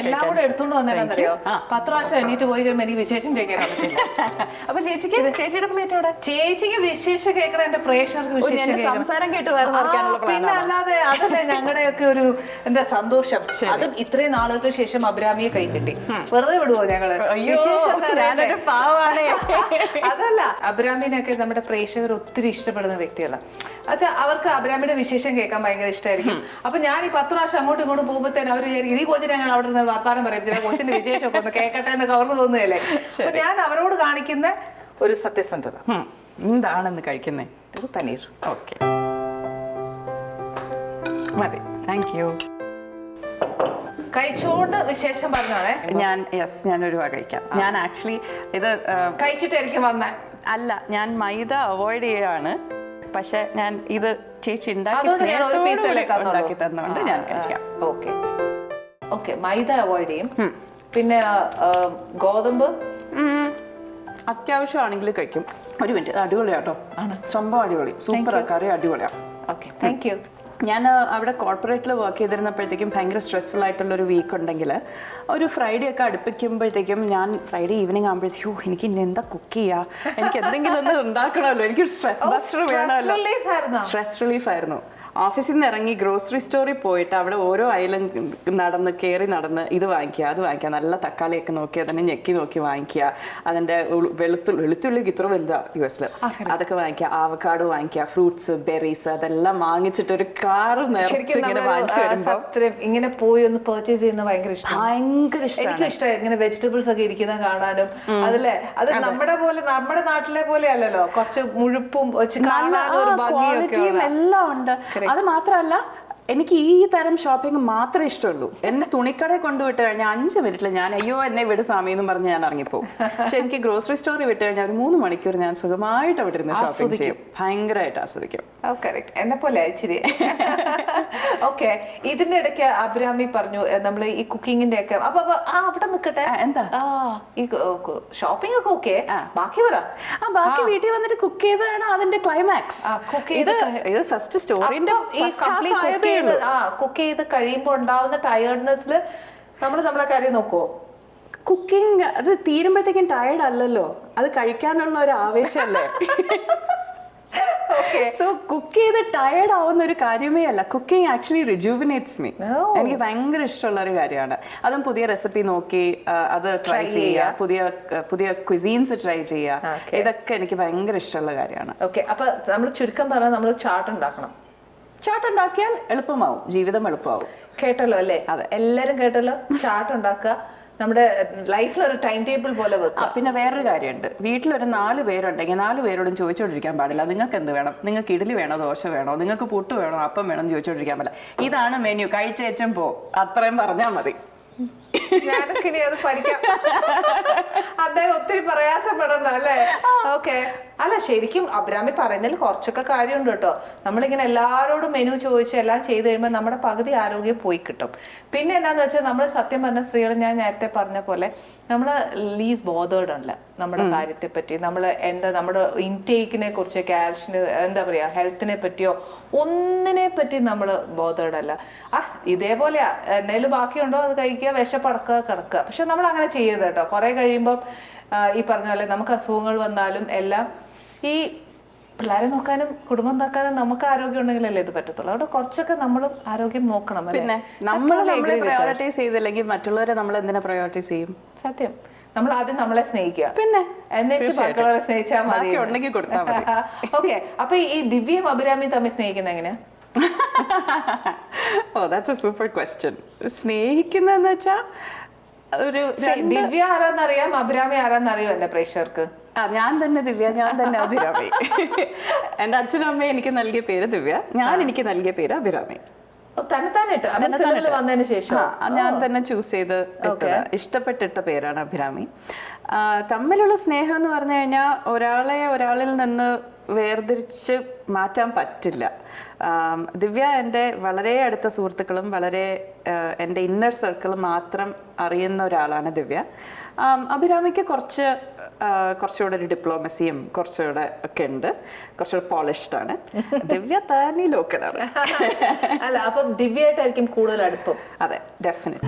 എല്ലാം കൂടെ എടുത്തോണ്ട് വന്നേന്നറിയോ പത്ത് പ്രാവശ്യം എണീറ്റ് പോയി കഴിയുമ്പോൾ എനിക്ക് വിശേഷം അപ്പൊ ചേച്ചിക്ക്? ചേച്ചിയുടെ പ്ലേറ്റ് അവിടെ ചേച്ചിക്ക് വിശേഷം കേൾക്കണ എന്റെ പ്രേക്ഷകർക്ക്. സംസാരം കേട്ട് പിന്നെ അല്ലാതെ അതല്ലേ ഞങ്ങളുടെയൊക്കെ ഒരു എന്താ സന്തോഷം. അതും ഇത്രയും നാളുകൾക്ക് ശേഷം അബ്രാമിയെ കൈ കിട്ടി. വെറുതെ വിടുവോ ഞങ്ങൾ? അതല്ല അബ്രാമിനൊക്കെ നമ്മുടെ പ്രേക്ഷകർ ഒത്തിരി ഇഷ്ടപ്പെടുന്ന വ്യക്തികളാണ് അച്ഛാ അവർക്ക് അബ്രാമിയുടെ വിശേഷം കേൾക്കാൻ ഭയങ്കര ഇഷ്ടമായിരിക്കും അപ്പൊ ഞാൻ ഈ പത്ത് പ്രാവശ്യം അങ്ങോട്ടും ഇങ്ങോട്ടും പോകുമ്പോഴത്തേനും അവർ ഇനി ഈ കൊച്ചിനെ ഞങ്ങൾ അവിടെ നിന്ന് വർത്താനം പറയും. ചില കൊച്ചിന്റെ വിശേഷമൊക്കെ ഒന്ന് കേൾക്കട്ടെ എന്നൊക്കെ അവർക്ക് തോന്നുകയല്ലേ? അപ്പൊ ഞാൻ അവരോട് കാണിക്കുന്ന ഒരു സത്യസന്ധത. എന്താണെന്ന് കഴിക്കുന്നേ? ഒരു പനീർ. ഓക്കെ. മതി. താങ്ക് യു കഴിച്ചോണ്ട് വിശേഷം പറഞ്ഞോളെ? ഞാൻ യെസ് ഞാൻ ഒരു വക കഴിക്കാം. ഞാൻ ആക്ച്വലി ഇത് കഴിച്ചിട്ടായിരിക്കും വന്ന. അല്ല ഞാൻ മൈദ അവോയ്ഡ് ചെയ്യാണ് പക്ഷെ ഞാൻ ഇത് ചേച്ചി ഉണ്ടാക്കി ഉണ്ടാക്കി തന്നുകൊണ്ട് ഞാൻ കഴിക്കാം. ഓക്കെ. ഓക്കെ മൈദ അവോയ്ഡ് ചെയ്യും. പിന്നെ ഗോതമ്പ്. അത്യാവശ്യമാണെങ്കിൽ കഴിക്കും. ഒരു മിനിറ്റ് അടിപൊളിയാട്ടോ സംഭവം അടിപൊളി. സൂപ്പർ കറി അടിപൊളിയാണ് ഓക്കെ താങ്ക് യു ഞാൻ അവിടെ കോർപ്പറേറ്റിൽ വർക്ക് ചെയ്തിരുന്നപ്പോഴത്തേക്കും ഭയങ്കര സ്ട്രെസ്ഫുൾ ആയിട്ടുള്ളൊരു വീക്ക് ഉണ്ടെങ്കിൽ ഒരു ഫ്രൈഡേ ഒക്കെ അടുപ്പിക്കുമ്പോഴത്തേക്കും ഞാൻ ഫ്രൈഡേ ഈവനിങ് ആകുമ്പോഴത്തേക്കും "ഓ, എനിക്ക് ഇന്ന് എന്താ കുക്ക് ചെയ്യാ? എനിക്ക് എന്തെങ്കിലും ഒന്ന് ഉണ്ടാക്കണമല്ലോ. എനിക്കൊരു സ്ട്രെസ് ബസ്റ്റർ വേണമല്ലോ? സ്ട്രെസ് റിലീഫ് ആയിരുന്നു. ഓഫീസിൽ നിന്ന് ഇറങ്ങി ഗ്രോസറി സ്റ്റോറിൽ പോയിട്ട് അവിടെ ഓരോ അയലും നടന്ന് കയറി നടന്ന് ഇത് വാങ്ങിക്കുക അത് വാങ്ങിക്കുക നല്ല തക്കാളിയൊക്കെ നോക്കി അതിനെ ഞെക്കി നോക്കി വാങ്ങിക്കുക. അതിന്റെ വെളുത്തു വെളുത്തുള്ളി വെളുത്തുള്ളിക്ക് ഇത്ര വലുതാ യു എസിൽ അതൊക്കെ വാങ്ങിക്കുക ആവക്കാട് വാങ്ങിക്കുക ഫ്രൂട്ട്സ് ബെറീസ് അതെല്ലാം വാങ്ങിച്ചിട്ട് ഒരു കാറ് നിറച്ച് ഇങ്ങനെ വാങ്ങിച്ചു വരുമ്പോൾ ഇങ്ങനെ പോയി ഒന്ന് പർച്ചേസ് ചെയ്യുന്ന ഭയങ്കര ഇഷ്ടം ഭയങ്കര ഇഷ്ടം എനിക്ക് ഇഷ്ടം ഇങ്ങനെ വെജിറ്റബിൾസ് ഒക്കെ ഇരിക്കുന്ന കാണാനും. അതല്ലേ? അത് നമ്മുടെ പോലെ നമ്മുടെ നാട്ടിലെ പോലെ അല്ലല്ലോ. കുറച്ച് മുഴുപ്പും എല്ലാം ഉണ്ട്. അത് മാത്രമല്ല എനിക്ക് ഈ തരം ഷോപ്പിംഗ് മാത്രമേ ഇഷ്ടമുള്ളൂ. എന്നെ തുണിക്കടയിൽ കൊണ്ടുവിട്ട് കഴിഞ്ഞാൽ അഞ്ച് മിനിറ്റിൽ ഞാൻ അയ്യോ എന്നെ വിട് സ്വാമി എന്ന് പറഞ്ഞ് ഞാൻ ഇറങ്ങിപ്പോ പക്ഷെ എനിക്ക് ഗ്രോസറി സ്റ്റോറിൽ വിട്ട് കഴിഞ്ഞാൽ ഒരു മൂന്ന് മണിക്കൂർ ഞാൻ സുഖമായിട്ട് അവിടെ ഇരുന്ന് ഷോപ്പിംഗ് ചെയ്യും. ഭയങ്കരമായിട്ട് ആസ്വദിക്കും. എന്നെ പോലെ ഇച്ചിരി. ഓക്കെ ഇതിന്റെ ഇടയ്ക്ക് അബ്രാമി പറഞ്ഞു നമ്മൾ ഈ കുക്കിങ്ങിന്റെ ഒക്കെ അപ്പൊ ആ അവിടെ നിക്കട്ടെ. എന്താ? ഈ ഷോപ്പിംഗ് ഒക്കെ ഓക്കെ ബാക്കി പറ. ആ ബാക്കി വീട്ടിൽ വന്നിട്ട് കുക്ക് ചെയ്തതാണ് അതിന്റെ ക്ലൈമാക്സ് ഇത് ഇത് ഫസ്റ്റ് സ്റ്റോറിന്റെ ആ കുക്ക് ചെയ്ത് കഴിയുമ്പോൾ ഉണ്ടാവുന്ന ടയേർഡ്നെസ്സിൽ നമ്മൾ നമ്മളെ കാര്യം നോക്കുവോ? കുക്കിംഗ് അത് തീരുമ്പോഴത്തേക്കും ടയർഡ് അല്ലല്ലോ. അത് കഴിക്കാനുള്ള ഒരു ആവേശമല്ലേ? സോ കുക്ക് ചെയ്ത് ടയേർഡ് ആവുന്ന ഒരു കാര്യമേ അല്ല. Cooking actually rejuvenates me. എനിക്ക് ഭയങ്കര ഇഷ്ടമുള്ള ഒരു കാര്യമാണ്. അതും പുതിയ റെസിപ്പി നോക്കി അത് ട്രൈ ചെയ്യുക പുതിയ പുതിയ ക്വിസീൻസ് ട്രൈ ചെയ്യുക ഇതൊക്കെ എനിക്ക് ഭയങ്കര ഇഷ്ടമുള്ള കാര്യമാണ്. ഓക്കെ അപ്പൊ നമ്മൾ ചുരുക്കം പറഞ്ഞാൽ നമ്മൾ ചാർട്ട് ഉണ്ടാക്കണം. ചാട്ട് ഉണ്ടാക്കിയാൽ എളുപ്പമാവും. ജീവിതം എളുപ്പമാവും. കേട്ടല്ലോ അല്ലേ? അതെ. എല്ലാരും കേട്ടല്ലോ? ചാർട്ട് ഉണ്ടാക്കുക. നമ്മുടെ ലൈഫിൽ ഒരു ടൈം ടേബിൾ പോലെ വെക്കുക. പിന്നെ വേറൊരു കാര്യമുണ്ട്. വീട്ടിലൊരു നാല് പേരുണ്ടെങ്കിൽ നാല് പേരോടും ചോദിച്ചുകൊണ്ടിരിക്കാൻ പാടില്ല. നിങ്ങൾക്ക് എന്ത് വേണം? നിങ്ങൾക്ക് ഇഡ്ഡലി വേണോ? ദോശ വേണോ? നിങ്ങൾക്ക് പുട്ട് വേണോ? അപ്പം വേണോ എന്ന് ചോദിച്ചുകൊണ്ടിരിക്കാൻ പാടില്ല. ഇതാണ് മെനു. കഴിച്ചേച്ചും പോ. അത്രയും പറഞ്ഞാൽ മതി. ഞാനൊക്കെ ഇനി അത് പഠിക്കാം. അദ്ദേഹം ഒത്തിരി പ്രയാസപ്പെടണ്ട അല്ലേ? ഓക്കെ. അല്ല ശരിക്കും അബ്രാമി പറയുന്നതിൽ കുറച്ചൊക്കെ കാര്യമുണ്ട് കേട്ടോ. നമ്മളിങ്ങനെ എല്ലാവരോടും മെനു ചോദിച്ച് എല്ലാം ചെയ്ത് കഴിയുമ്പോൾ നമ്മുടെ പകുതി ആരോഗ്യം പോയി കിട്ടും. പിന്നെ എന്താന്ന് വെച്ചാൽ നമ്മൾ സത്യം പറഞ്ഞ സ്ത്രീകൾ ഞാൻ നേരത്തെ പറഞ്ഞ പോലെ നമ്മൾ ലീസ് ബോധേഡ് അല്ല നമ്മുടെ കാര്യത്തെ പറ്റി നമ്മൾ എന്താ നമ്മുടെ ഇൻടേക്കിനെ കുറിച്ച് കാൽഷ്യന് എന്താ പറയുക ഹെൽത്തിനെ പറ്റിയോ ഒന്നിനെ പറ്റി നമ്മൾ ബോധേഡല്ല ആ ഇതേപോലെയാ. എന്നേലും ബാക്കിയുണ്ടോ? അത് കഴിക്കുക വിശപ്പടക്കുക കിടക്കുക. പക്ഷെ നമ്മൾ അങ്ങനെ ചെയ്യരുത് കേട്ടോ. കുറെ കഴിയുമ്പോൾ ഈ പറഞ്ഞ പോലെ നമുക്ക് അസുഖങ്ങൾ വന്നാലും എല്ലാം ഈ പിള്ളേരെ നോക്കാനും കുടുംബം നോക്കാനും നമുക്ക് ആരോഗ്യം ഉണ്ടെങ്കിലല്ലേ ഇത് പറ്റത്തുള്ളൂ. അവിടെ കുറച്ചൊക്കെ നമ്മളും ആരോഗ്യം നോക്കണം? പിന്നെ നമ്മൾ നമ്മളെ പ്രയോറിറ്റൈസ് ചെയ്തില്ലെങ്കിൽ മറ്റുള്ളവരെ നമ്മൾ എന്തിനാ പ്രയോറിറ്റൈസ് ചെയ്യും? സത്യം. നമ്മൾ ആദ്യം നമ്മളെ സ്നേഹിക്കുക. പിന്നെ. മക്കളെ സ്നേഹിച്ചാൽ മതി ബാക്കി ഉണ്ടെങ്കിൽ കൊടുത്താൽ ഓക്കെ അപ്പൊ ഈ ദിവ്യം അഭിരാമിയും തമ്മിൽ സ്നേഹിക്കുന്ന എങ്ങനെയാ? Oh that's a super question സ്നേഹിക്കുന്നതെന്ന് വെച്ചാൽ ഒരു ദിവ്യ ആരാന്നറിയാം അഭിരാമി ആരാന്നറിയാം എന്റെ പ്രേക്ഷകർക്ക്. ആ ഞാൻ തന്നെ ദിവ്യ ഞാൻ തന്നെ അഭിരാമി. എന്റെ അച്ഛനും അമ്മയും എനിക്ക് നൽകിയ പേര് ദിവ്യ ഞാൻ എനിക്ക് നൽകിയ പേര് അഭിരാമി. വന്നതിന് ശേഷം. ഞാൻ തന്നെ ചൂസ് ചെയ്ത്. ഇഷ്ടപ്പെട്ടിട്ട പേരാണ് അഭിരാമി. തമ്മിലുള്ള സ്നേഹം എന്ന് പറഞ്ഞു കഴിഞ്ഞാൽ ഒരാളെ ഒരാളിൽ നിന്ന് വേർതിരിച്ച് മാറ്റാൻ പറ്റില്ല. ദിവ്യ എന്റെ വളരെ അടുത്ത സുഹൃത്തുക്കളും വളരെ എന്റെ ഇന്നർ സർക്കിൾ മാത്രം അറിയുന്ന ഒരാളാണ് ദിവ്യ. അഭിരാമിക്ക് കുറച്ച് കുറച്ചുകൂടെ ഒരു ഡിപ്ലോമസിയും കുറച്ചുകൂടെ ഒക്കെ ഉണ്ട്. കുറച്ചുകൂടെ പോളിഷ്ഡ് ആണ്. ദിവ്യ താനി ലോക്കലാണ് അല്ല അപ്പം ദിവ്യയായിട്ടായിരിക്കും കൂടുതൽ അടുപ്പം. അതെ ഡെഫിനറ്റ്